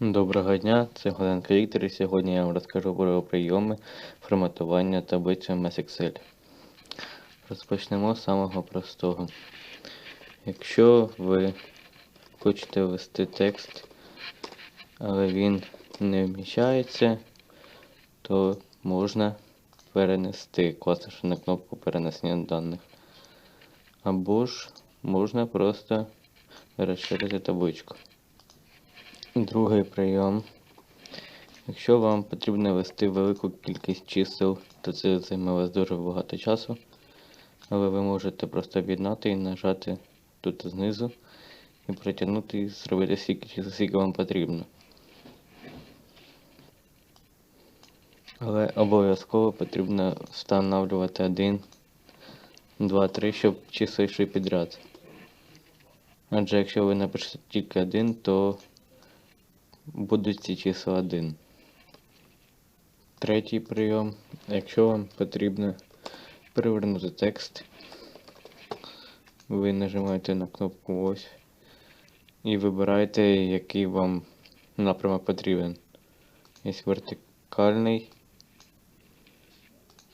Доброго дня, це Голенко Віктор, і сьогодні я вам розкажу про прийоми форматування таблиці MS Excel. Розпочнемо з самого простого. Якщо ви хочете ввести текст, але він не вміщається, то можна перенести, класнувши на кнопку перенесення даних. Або ж можна просто розширити табличку. Другий прийом. Якщо вам потрібно ввести велику кількість чисел, то це займе вас дуже багато часу. Але ви можете просто об'єднати і нажати тут знизу і притягнути і зробити стільки чисел, скільки вам потрібно. Але обов'язково потрібно встановлювати 1, 2, 3, щоб числа йшли підряд. Адже якщо ви напишете тільки один, то будуть ці числа 1. Третій прийом. Якщо вам потрібно перевернути текст, ви нажимаєте на кнопку ось і вибираєте, який вам напрямок потрібен. Є вертикальний.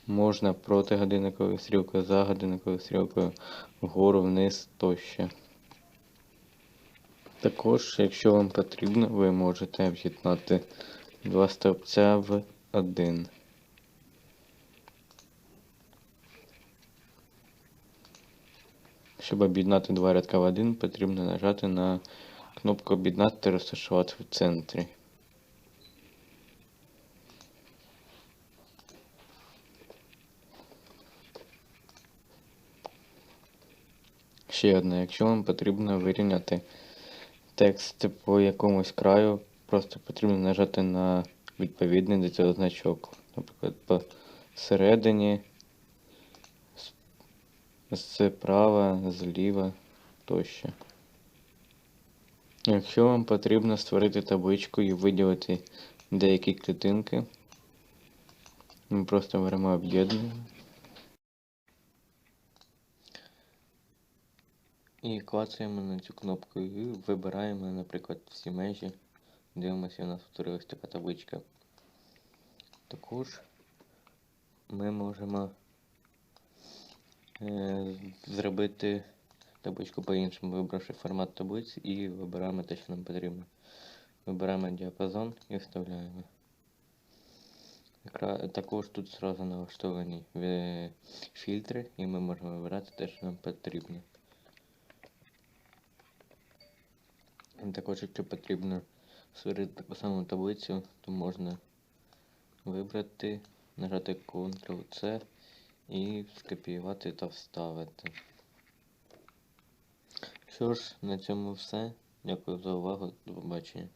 Можна проти годинниковою стрілкою, за годинниковою стрілкою, вгору, вниз тощо. Також, якщо вам потрібно, ви можете об'єднати два стовпця в один. Щоб об'єднати два рядка в один, потрібно нажати на кнопку об'єднати та розташувати в центрі. Ще одне, якщо вам потрібно вирівняти текст по якомусь краю, просто потрібно нажати на відповідний до цього значок. Наприклад, посередині, справа, зліва тощо. Якщо вам потрібно створити табличку і виділити деякі клітинки, ми просто беремо об'єднання. І клацаємо на цю кнопку і вибираємо, наприклад, всі межі. Дивимося, у нас утворилась така табличка. Також ми можемо е, зробити табличку по-іншому, вибравши формат таблиці і вибираємо те, що нам потрібно. Вибираємо діапазон і вставляємо. Також тут зразу налаштовані е, фільтри, і ми можемо вибирати те, що нам потрібно. Також, якщо потрібно створити таку саму таблицю, то можна вибрати, нажати Ctrl-C і скопіювати та вставити. Що ж, на цьому все. Дякую за увагу. До побачення.